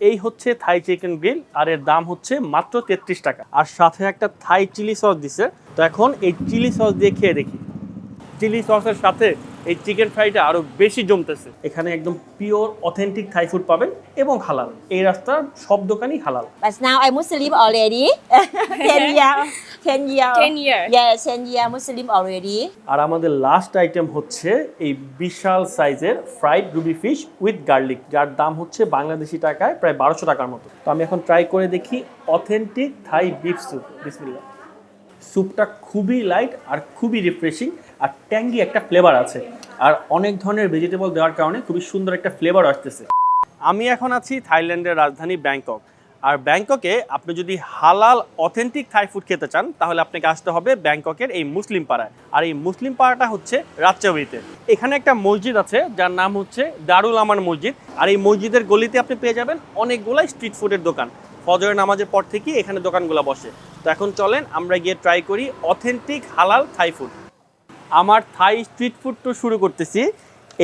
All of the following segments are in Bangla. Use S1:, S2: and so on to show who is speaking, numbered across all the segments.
S1: এই হচ্ছে থাই চিকেন গ্রিল আর এর দাম হচ্ছে মাত্র তেত্রিশ টাকা। আর সাথে একটা থাই চিলি সস দিছে। তো এখন এই চিলি সস দিয়ে খেয়ে দেখি। চিলি সসের সাথে এই চিকেন ফ্রাইটা আরও বেশি জমতেছে এখানে একদম পিওর অথেন্টিক থাই ফুড পাবেন এবং হালাল এই রাস্তার সব দোকানই হালাল
S2: But now I Muslim already. 10 year. 10 year.
S3: 10 year.
S2: Yeah, 10 year Muslim already.
S1: আর আমাদের লাস্ট আইটেম হচ্ছে এই বিশাল সাইজের fried ruby fish with garlic যার দাম হচ্ছে বাংলাদেশি টাকায় প্রায় বারোশো টাকার মতো তো আমি এখন ট্রাই করে দেখি অথেন্টিক থাই বিফ স্যুপ বিসমিল্লা স্যুপটা খুবই লাইট আর খুবই রিফ্রেশিং আর ট্যাঙ্গি একটা ফ্লেভার আছে। আর অনেক ধরনের ভেজিটেবল দেওয়ার কারণে খুবই সুন্দর একটা ফ্লেভার আসতেছে। আমি এখন আছি থাইল্যান্ডের রাজধানী ব্যাংকক। আর ব্যাংককে আপনি যদি হালাল অথেন্টিক থাই ফুড খেতে চান, তাহলে আপনাকে আসতে হবে ব্যাংককের এই মুসলিম পাড়ায়। আর এই মুসলিম পাড়াটা হচ্ছে রাজচাউরিতে এখানে একটা মসজিদ আছে, যার নাম হচ্ছে দারুল আমান মসজিদ। আর এই মসজিদের গলিতে আপনি পেয়ে যাবেন অনেকগুলাই স্ট্রিট ফুডের দোকান। ফজরের নামাজের পর থেকেই এখানে দোকানগুলো বসে। তো এখন চলেন, আমরা গিয়ে ট্রাই করি অথেন্টিক হালাল থাই ফুড আমার থাই স্ট্রিট ফুড তো শুরু করতেছি।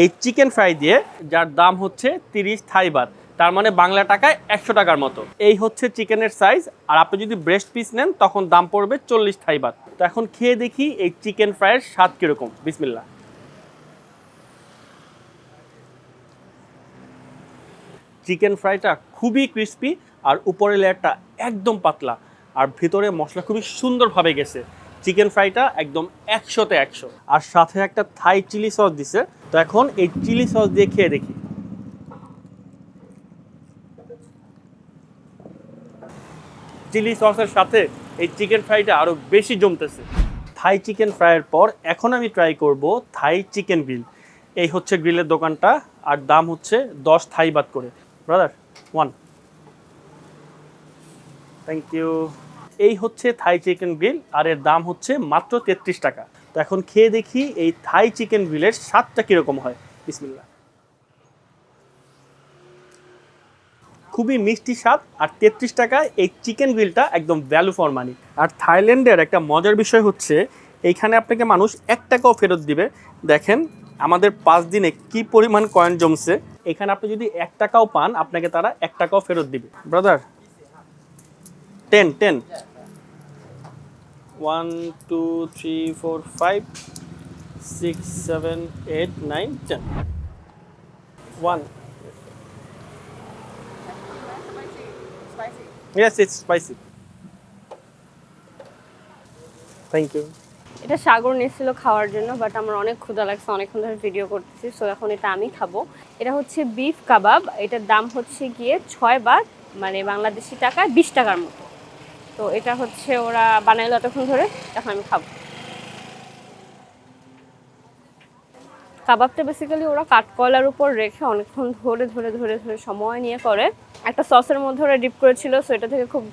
S1: এই চিকেন ফ্রাই দিয়ে, যার দাম হচ্ছে তিরিশ থাই বাদ তার মানে বাংলা টাকায় একশো টাকার মতো। এই হচ্ছে চিকেনের সাইজ আর আপনি যদি ব্রেস্ট পিস নেন, তখন দাম পড়বে চল্লিশ থাই বাদ তো এখন খেয়ে দেখি এই চিকেন ফ্রাইয়ের স্বাদ কীরকম। বিসমিল্লা চিকেন ফ্রাইটা খুবই ক্রিস্পি আর উপরের লেয়ারটা একদম পাতলা। আর ভিতরে মশলা খুবই সুন্দরভাবে গেছে। চিকেন ফ্রাইটা একদম একশোতে একশো। আর সাথে একটা থাই চিলি সস দিছে। তো এখন এই চিলি সস দিয়ে খেয়ে দেখি। চিলি সসের সাথে এই চিকেন ফ্রাইটা আরও বেশি জমতেছে। থাই চিকেন ফ্রাইয়ের পর এখন আমি ট্রাই করব থাই চিকেন গ্রিল। এই হচ্ছে গ্রিলের দোকানটা, আর দাম হচ্ছে দশ থাই বাদ করে। ব্রাদার ওয়ান থ্যাংক ইউ এই হচ্ছে থাই চিকেন গ্রিল আর এর দাম হচ্ছে মাত্র তেত্রিশ টাকা। তো এখন খেয়ে দেখি এই থাই চিকেন গ্রিলের স্বাদটা কীরকম হয়। বিসমিল্লা খুবই মিষ্টি স্বাদ আর তেত্রিশ টাকায় এই চিকেন গ্রিলটা একদম ভ্যালু ফর মানি আর থাইল্যান্ডের একটা মজার বিষয় হচ্ছে, এইখানে আপনাকে মানুষ এক টাকাও ফেরত দিবে। দেখেন আমাদের পাঁচ দিনে কি পরিমাণ কয়েন জমছে। এখানে আপনি যদি এক টাকাও পান, আপনাকে তারা এক টাকাও ফেরত দিবে। Brother ten ten. One two three four five six seven eight nine ten. One. Yes, it's.
S3: এটা সাগর নিয়েছিল খাওয়ার জন্য বাট আমার অনেক ক্ষুধা লাগছে অনেকক্ষণ ধরে ভিডিও করতেছি সো এখন এটা আমি খাব। এটা হচ্ছে বিফ কাবাব এটার দাম হচ্ছে গিয়ে ছয় বাদ মানে বাংলাদেশি টাকায় বিশ টাকার মতো। তো এটা হচ্ছে ওরা বানাইলো এতক্ষণ ধরে, এখন আমি খাব। কাবাবটা বেসিক্যালি ওরা কাঠকয়লার উপর রেখে অনেকক্ষণ ধরে ধরে ধরে ধরে সময় নিয়ে করে। একটা সসের মধ্যে ওরা ডিপ করেছিল সো এটা থেকে খুব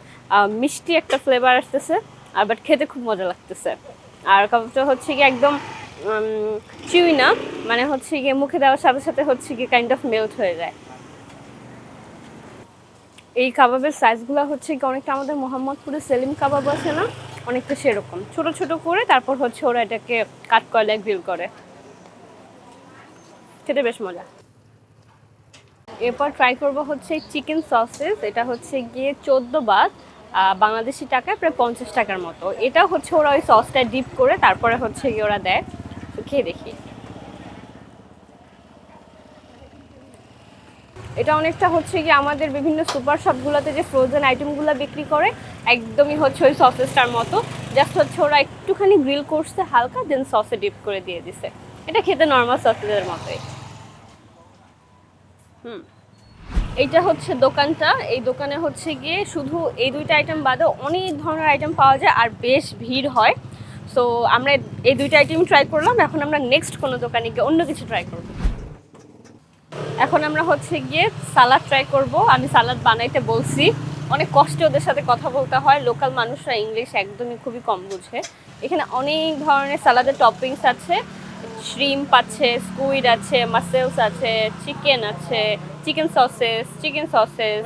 S3: মিষ্টি একটা ফ্লেভার আসতেছে, আর বাট খেতে খুব মজা লাগতেছে। আর কাবাবটা হচ্ছে কি একদম চিউই না মানে হচ্ছে গিয়ে মুখে দেওয়ার সাথে সাথে হচ্ছে কি কাইন্ড অফ মেল্ট হয়ে যায়। এই কাবাবের সাইজগুলো হচ্ছে কি, অনেকটা আমাদের মোহাম্মদপুরে সেলিম কাবাব আছে না, অনেকটা সেরকম। ছোট ছোট করে তারপর হচ্ছে ওরা এটাকে কাট কয়লায় গ্রিল করে। খেতে বেশ মজা। এরপর ট্রাই করব হচ্ছে চিকেন সসেস এটা হচ্ছে গিয়ে চোদ্দ বাদ বাংলাদেশি টাকায় প্রায় পঞ্চাশ টাকার মতো। এটা হচ্ছে ওরা ওই সসটা ডিপ করে তারপরে হচ্ছে গিয়ে ওরা দেয়। খেয়ে দেখি। এটা অনেকটা হচ্ছে কি আমাদের বিভিন্ন সুপার শপগুলোতে যে ফ্রোজেন আইটেমগুলো বিক্রি করে, একদমই হচ্ছে ওই সসেসটার মতো। জাস্ট হচ্ছে ওরা একটুখানি গ্রিল করছে হালকা দেন সসে ডিপ করে দিয়ে দিছে। এটা খেতে নর্মাল সসেসের মতোই। হুম। এইটা হচ্ছে দোকানটা। এই দোকানে হচ্ছে গিয়ে শুধু এই দুইটা আইটেম বাদে অনেক ধরনের আইটেম পাওয়া যায় আর বেশ ভিড় হয়। সো আমরা এই দুইটা আইটেম ট্রাই করলাম। এখন আমরা নেক্সট কোনো দোকানে গিয়ে অন্য কিছু ট্রাই করব। এখন আমরা হচ্ছে গিয়ে সালাদ ট্রাই করব। আমি সালাদ বানাইতে বলছি। অনেক কষ্টে ওদের সাথে কথা বলতে হয়। লোকাল মানুষরা ইংলিশ একদমই খুবই কম বুঝে। এখানে অনেক ধরনের সালাদের টপিংস আছে। শ্রিম্প আছে স্কুইড আছে মাসেলস আছে চিকেন আছে chicken sausages chicken sausages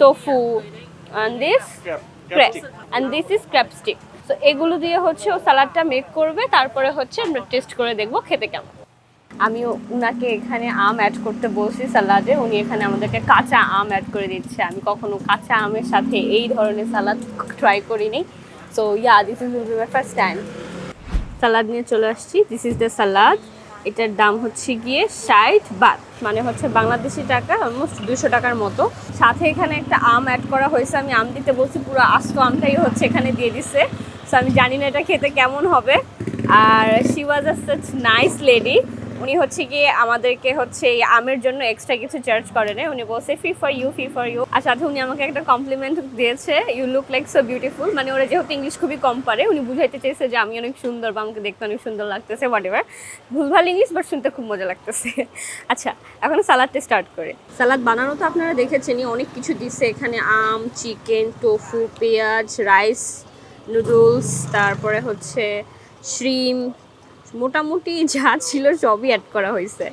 S3: tofu and this and this is crab stick তো এগুলো দিয়ে হচ্ছে ও সালাডটা মেক করবে। তারপরে হচ্ছে আমরা টেস্ট করে দেখব খেতে কেমন। আমি উনাকে এখানে আম অ্যাড করতে বলছি সালাদে। উনি এখানে আমাদেরকে কাঁচা আম অ্যাড করে দিচ্ছে। আমি কখনো কাঁচা আমের সাথে এই ধরনের সালাদ ট্রাই করিনি। So yeah this is my first time salad নিয়ে চলে আসছি। দিস ইজ দ্য সালাদ এটার দাম হচ্ছে গিয়ে ষাট বাত মানে হচ্ছে বাংলাদেশি টাকা অলমোস্ট দুশো টাকার মতো। সাথে এখানে একটা আম অ্যাড করা হয়েছে। আমি আম দিতে বলছি, পুরো আস্ত আমটাই হচ্ছে এখানে দিয়ে দিচ্ছে সো আমি জানি না এটা খেতে কেমন হবে। আর she was a such nice lady উনি হচ্ছে গিয়ে আমাদেরকে হচ্ছে এই আমের জন্য এক্সট্রা কিছু চার্জ করে নেয় উনি বলছে fee for you fee for you আর সাথে উনি আমাকে একটা কমপ্লিমেন্ট দিয়েছে you look like so beautiful মানে ওরা যেহেতু ইংলিশ খুবই কম পারে, উনি বুঝাইতে চেয়েছে যে আমি অনেক সুন্দর বা আমাকে দেখতে অনেক সুন্দর লাগতেছে হোয়াট এভার ভুলভাল ইংলিশ বাট শুনতে খুব মজা লাগতেছে। আচ্ছা এখন সালাদটা স্টার্ট করে। সালাদ বানানো তো আপনারা দেখেছেনই, অনেক কিছু দিচ্ছে এখানে, আম চিকেন টোফু পেঁয়াজ রাইস নুডলস তারপরে হচ্ছে শ্রিম মোটামুটি যা ছিল সবই অ্যাড করা হয়েছে।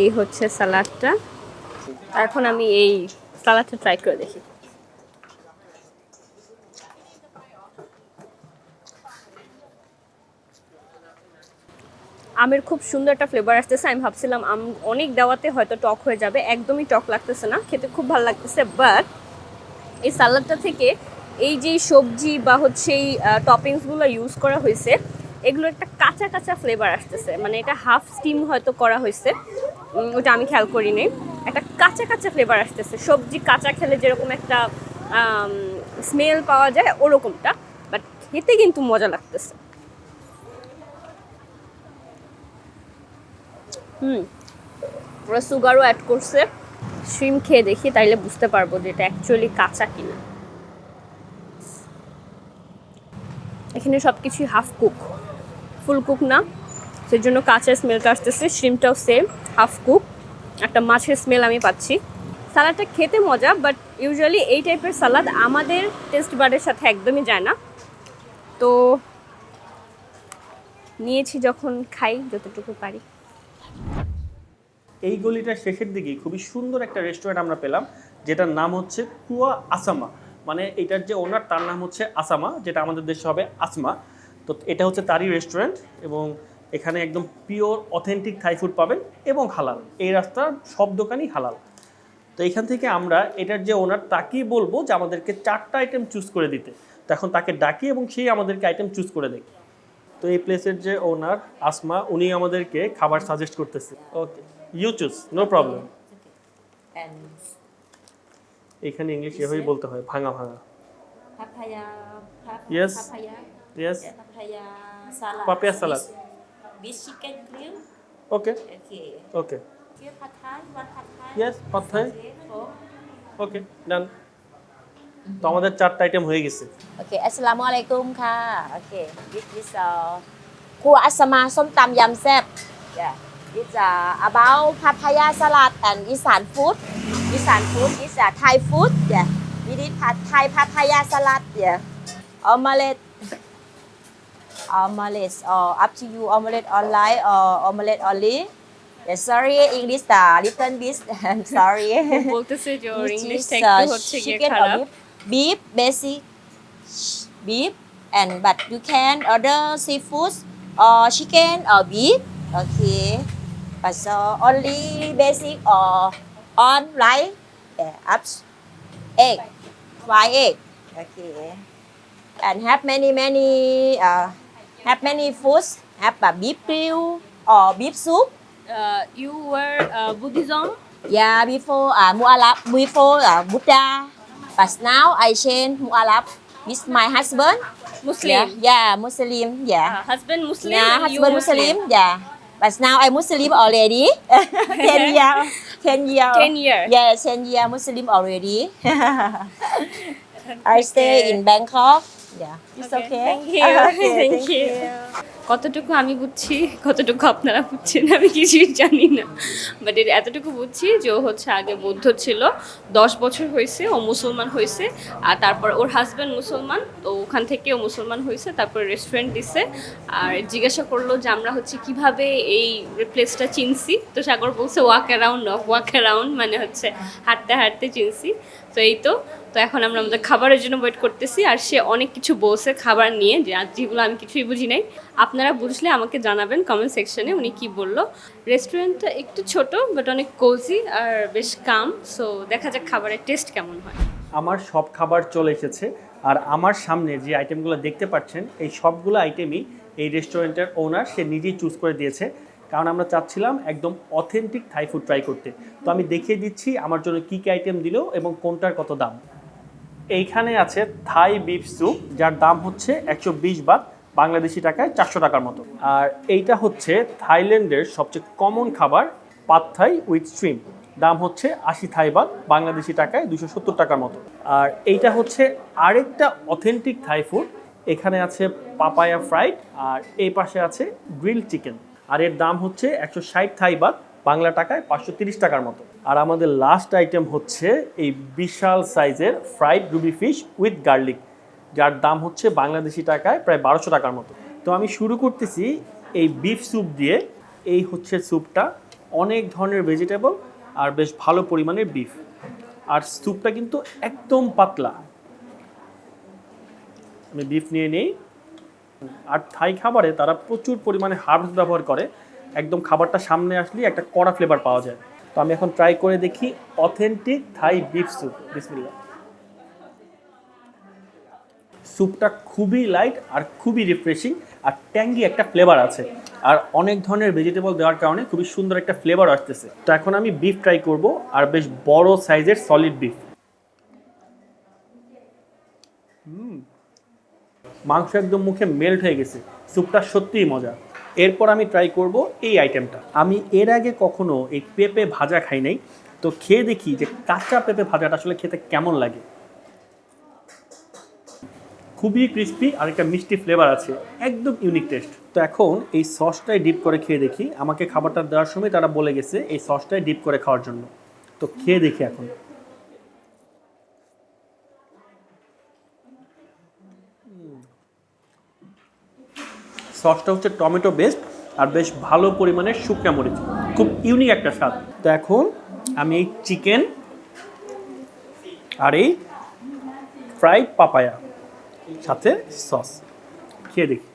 S3: এই হচ্ছে সালাডটা এখন আমি এই সালাডটা ট্রাই করে দেখি। আমের খুব সুন্দর একটা ফ্লেভার আসতেছে। আমি ভাবছিলাম আম অনেক দেওয়াতে হয়তো টক হয়ে যাবে। একদমই টক লাগতেছে না। খেতে খুব ভালো লাগতেছে। বাট এই সালাডটা থেকে এই যে সবজি বা হচ্ছে এই টপিংসগুলো ইউজ করা হয়েছে এগুলো একটা কাঁচা কাঁচা ফ্লেভার আসতেছে। মানে এটা হাফ স্টিম হয়তো করা হয়েছে। ওটা আমি খেয়াল করি করিনি। একটা কাঁচা কাঁচা ফ্লেভার আসতেছে। সবজি কাঁচা খেলে যেরকম একটা স্মেল পাওয়া যায়, ওরকমটা। বাট খেতে কিন্তু মজা লাগতেছে। হুম। ওরা সুগারও অ্যাড করছে। শ্রিম খেয়ে দেখি, তাইলে বুঝতে পারব যে এটা অ্যাকচুয়ালি কাঁচা কিনা। এখানে সব কিছুই হাফ কুক ফুল কুক না সেই জন্য কাঁচের স্মেলটা আসতেছে শ্রিমটাও সেম হাফ কুক একটা মাছের স্মেল আমি পাচ্ছি। সালাডটা খেতে মজা বাট ইউজুয়ালি এই টাইপের সালাদ আমাদের টেস্ট বার্ডের সাথে একদমই যায় না। তো নিয়েছি যখন খাই, যতটুকু পারি।
S1: এই গলিটার শেষের দিকে খুবই সুন্দর একটা রেস্টুরেন্ট আমরা পেলাম, যেটার নাম হচ্ছে কুয়া আসামা। মানে এটার যে ওনার তার নাম হচ্ছে আসামা, যেটা আমাদের দেশে হবে আসমা। তো এটা হচ্ছে তারই রেস্টুরেন্ট এবং এখানে একদম পিওর অথেন্টিক থাই ফুড পাবেন এবং হালাল। এই রাস্তার সব দোকানই হালাল। তো এখান থেকে আমরা এটার যে ওনার তাকেই বলব যে আমাদেরকে চারটা আইটেম চুজ করে দিতে। তো এখন তাকে ডাকি এবং সেই আমাদেরকে আইটেম চুজ করে দেয়। তো এই প্লেসের যে ওনার আসমা উনি আমাদেরকে খাবার সাজেস্ট করতেছে। Okay you choose no
S2: problem
S1: এখানে ইংলিশ এভাবেই বলতে হয় ভাঙা ভাঙা।
S2: Pap-
S1: Yes.
S2: papaya
S1: yes
S2: yeah, papaya salad
S1: Papaya salad.
S2: with, with chicken grill
S1: okay
S2: okay
S1: okay
S2: here pad thai one pad thai
S1: yes পথ হয়
S2: okay four.
S1: ওকে ডান তো আমাদের চারটা আইটেম হয়ে গেছে
S2: Okay, Assalamualaikum ค่ะ Okay, this is uh, ครัวอัสมาส้มตำยำแซ่บ Yeah, it's uh, about papaya salad and อีสาน food. อีสาน food is uh, Thai food. Yeah, we did pa- Thai papaya salad. Yeah, omelette. Omelette, uh, up to you. Omelette online or omelette only. Yeah, sorry, English uh, little bit. I'm sorry.
S3: বলতেছে যে ওর
S2: Which
S3: ইংলিশটা
S2: is,
S3: একটু
S2: uh,
S3: হচ্ছে গিয়ে
S2: chicken or
S3: খারাপ
S2: beef. beef basic beef and but you can order seafood or chicken or beef okay but so only basic or on right yeah, up egg fried egg okay and have many many uh, have many foods, have a beef grill or beef soup.
S3: Uh, you were uh, Buddhism?
S2: Yeah, before uh, Mualaf, before uh, Buddha. But now I change Mualaf with my husband.
S3: Muslim?
S2: Yeah, yeah Muslim, yeah.
S3: Uh, husband Muslim?
S2: Yeah, husband Muslim, Muslim, yeah. But now I'm Muslim already. 10 year. 10 year.
S3: 10 year.
S2: Yeah, 10 year Muslim already. I stay in Bangkok. Yeah. It's okay.
S3: Thank
S2: you
S3: thank you কতটুকু আমি বুঝছি কতটুকু আপনারা বুঝছেন আমি কিছুই জানি না। বাট এর এতটুকু বুঝছি যে ও হচ্ছে আগে বৌদ্ধ ছিল দশ বছর হয়েছে ও মুসলমান হয়েছে আর তারপর ওর হাজব্যান্ড মুসলমান তো ওখান থেকে ও মুসলমান হয়েছে তারপর রেস্টুরেন্ট দিছে আর জিজ্ঞাসা করল যে আমরা হচ্ছে কীভাবে এই প্লেসটা চিনছি। তো সাগর বলছে ওয়াক অ্যারাউন্ড ওয়াক অ্যারাউন্ড মানে হচ্ছে হাঁটতে হাঁটতে চিনছি। তো এই তো তো এখন আমরা আমাদের খাবারের জন্য ওয়েট করতেছি আর সে অনেক কিছু বলছে। খাবার নিয়ে যেগুলো আমি কিছুই বুঝি নাই। আপনারা বুঝলে আমাকে জানাবেন কমেন্ট সেকশনে উনি কি বলল। রেস্টুরেন্টটা একটু ছোট বাট অনেক কোজি আর বেশ কাম সো দেখা যাক খাবারের টেস্ট কেমন হয়।
S1: আমার সব খাবার চলে এসেছে, আর আমার সামনে যে আইটেমগুলো দেখতে পাচ্ছেন, এই সবগুলো আইটেমই এই রেস্টুরেন্টের ওনার সে নিজেই চুজ করে দিয়েছে। কারণ আমরা চাচ্ছিলাম একদম অথেন্টিক থাই ফুড ট্রাই করতে। তো আমি দেখিয়ে দিচ্ছি আমার জন্য কী কী আইটেম দিল এবং কোনটার কত দাম। এইখানে আছে থাই বিফ স্যুপ, যার দাম হচ্ছে একশো বিশ বাত বাংলাদেশি টাকায় চারশো টাকার মতো। আর এইটা হচ্ছে থাইল্যান্ডের সবচেয়ে কমন খাবার, পাত থাই উইথ স্ট্রিম দাম হচ্ছে আশি থাই বাত বাংলাদেশি টাকায় দুশো সত্তর টাকার মতো। আর এইটা হচ্ছে আরেকটা অথেন্টিক থাই ফুড এখানে আছে পাপায়া ফ্রাইড আর এই পাশে আছে গ্রিল চিকেন আর এর দাম হচ্ছে একশো ষাট থাই বাত বাংলা টাকায় পাঁচশো তিরিশ টাকার মতো। আর আমাদের লাস্ট আইটেম হচ্ছে এই বিশাল সাইজের fried ruby fish with garlic যার দাম হচ্ছে বাংলাদেশি টাকায় প্রায় বারোশো টাকার মতো। তো আমি শুরু করতেছি এই বিফ স্যুপ দিয়ে। এই হচ্ছে স্যুপটা অনেক ধরনের ভেজিটেবল আর বেশ ভালো পরিমাণের বিফ আর স্যুপটা কিন্তু একদম পাতলা। আমি বিফ নিয়ে নেই। আর থাই খাবারে তারা প্রচুর পরিমাণে হার্বস ব্যবহার করে। একদম খাবারটা সামনে আসলেই একটা কড়া ফ্লেভার পাওয়া যায়। তো আমি এখন ট্রাই করে দেখি অথেন্টিক থাই বিফ স্যুপ বিসমিল্লা স্যুপটা খুবই লাইট আর খুবই রিফ্রেশিং আর ট্যাঙ্গি একটা ফ্লেভার আছে। আর অনেক ধরনের ভেজিটেবল দেওয়ার কারণে খুবই সুন্দর একটা ফ্লেভার আসতেছে। তো এখন আমি বিফ ট্রাই করব আর বেশ বড় সাইজের সলিড বিফ মাংস একদম মুখে মেল্ট হয়ে গেছে। স্যুপটা সত্যিই মজা। এরপর আমি ট্রাই করব এই আইটেমটা আমি এর আগে কখনো এই পেঁপে ভাজা খাই নাই। তো খেয়ে দেখি যে কাঁচা পেঁপে ভাজাটা আসলে খেতে কেমন লাগে। খুবই ক্রিস্পি আর একটা মিষ্টি ফ্লেভার আছে। একদম ইউনিক টেস্ট তো এখন এই সসটাই ডিপ করে খেয়ে দেখি। আমাকে খাবারটা দেওয়ার সময় তারা বলে গেছে এই সসটাই ডিপ করে খাওয়ার জন্য। তো খেয়ে দেখি এখন। সসটা হচ্ছে টমেটো বেস্ট আর বেশ ভালো পরিমাণে শুকনা মরিচ। খুব ইউনিক একটা স্বাদ। তো এখন আমি এই চিকেন আর এই ফ্রাইড পাপায়া সাথে সস। খেয়ে দেখি।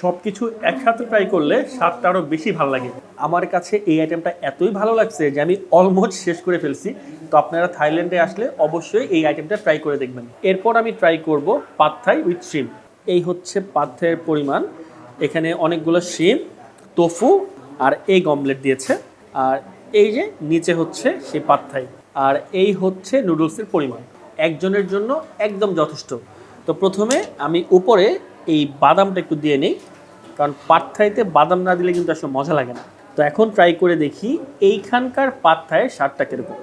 S1: সব কিছু একসাথে ট্রাই করলে স্বাদটা আরও বেশি ভালো লাগে। আমার কাছে এই আইটেমটা এতই ভালো লাগছে যে আমি অলমোস্ট শেষ করে ফেলছি। তো আপনারা থাইল্যান্ডে আসলে অবশ্যই এই আইটেমটা ট্রাই করে দেখবেন। এরপর আমি ট্রাই করব পাত্থাই উইথ শিম এই হচ্ছে পাত্থাইয়ের পরিমাণ। এখানে অনেকগুলো শিম তোফু আর এই গমলেট দিয়েছে। আর এই যে নিচে হচ্ছে সেই পাত্থাই আর এই হচ্ছে নুডলসের পরিমাণ। একজনের জন্য একদম যথেষ্ট। তো প্রথমে আমি উপরে এই বাদামটা একটু দিয়ে নিই, কারণ পাত্থাইতে বাদাম না দিলে কিন্তু আসলে মজা লাগে না। তো এখন ট্রাই করে দেখি এইখানকার পাত্থায়ের স্বাদটা কীরকম।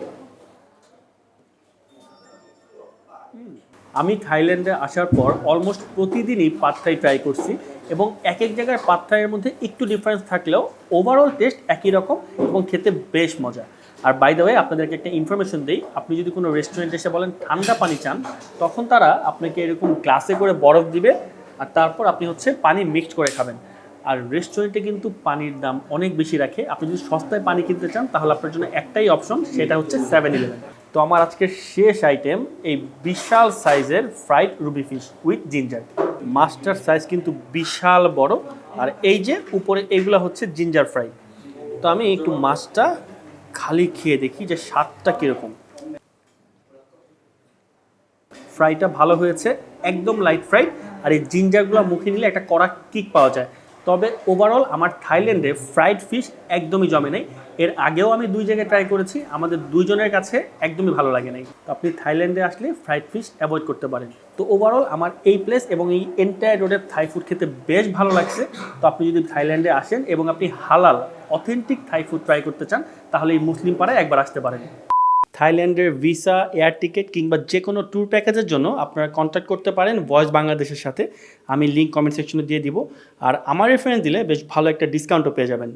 S1: আমি থাইল্যান্ডে আসার পর অলমোস্ট প্রতিদিনই পাত্থাই ট্রাই করছি এবং এক এক জায়গার পাত্থাইয়ের মধ্যে একটু ডিফারেন্স থাকলেও ওভারঅল টেস্ট একই রকম এবং খেতে বেশ মজা। আর বাই দ্য ওয়ে আপনাদেরকে একটা ইনফরমেশন দিই, আপনি যদি কোনো রেস্টুরেন্টে এসে বলেন ঠান্ডা পানি চান, তখন তারা আপনাকে এরকম গ্লাসে করে বরফ দিবে আর তারপর আপনি হচ্ছে পানি মিক্সড করে খাবেন। আর রেস্টুরেন্টে কিন্তু পানির দাম অনেক বেশি রাখে। আপনি যদি সস্তায় পানি কিনতে চান, তাহলে আপনার জন্য একটাই অপশন সেটা হচ্ছে সেভেন ইলেভেন তো আমার আজকের শেষ আইটেম এই বিশাল সাইজের fried ruby fish with ginger master size কিন্তু বিশাল বড়। আর এই যে উপরে এইগুলো হচ্ছে জিঞ্জার ফ্রাই তো আমি একটু মাছটা খালি খেয়ে দেখি যে স্বাদটা কীরকম। ফ্রাইটা ভালো হয়েছে, একদম লাইট ফ্রাই আর এই জিঞ্জারগুলো মুখে নিলে একটা কড়া কিক পাওয়া যায়। তবে ওভারঅল আমার থাইল্যান্ডে ফ্রাইড ফিশ একদমই জমে নেই। এর আগেও আমি দুই জায়গায় ট্রাই করেছি, আমাদের দুইজনের কাছে একদমই ভালো লাগে নাই। তো আপনি থাইল্যান্ডে আসলে ফ্রাইড ফিশ অ্যাভয়েড করতে পারেন। তো ওভারঅল আমার এই প্লেস এবং এই এন্টায়ার রোডের থাই ফুড খেতে বেশ ভালো লাগছে। তো আপনি যদি থাইল্যান্ডে আসেন এবং আপনি হালাল অথেন্টিক থাই ফুড ট্রাই করতে চান, তাহলে এই মুসলিম পাড়ায় একবার আসতে পারেন। থাইল্যান্ডের ভিসা, এয়ার টিকিট কিংবা যে কোনো ট্যুর প্যাকেজের জন্য আপনারা কন্ট্যাক্ট করতে পারেন ভয়েস বাংলাদেশের সাথে। আমি লিঙ্ক কমেন্ট সেকশনে দিয়ে দিব। আর আমার রেফারেন্স দিলে বেশ ভালো একটা ডিসকাউন্টও পেয়ে যাবেন।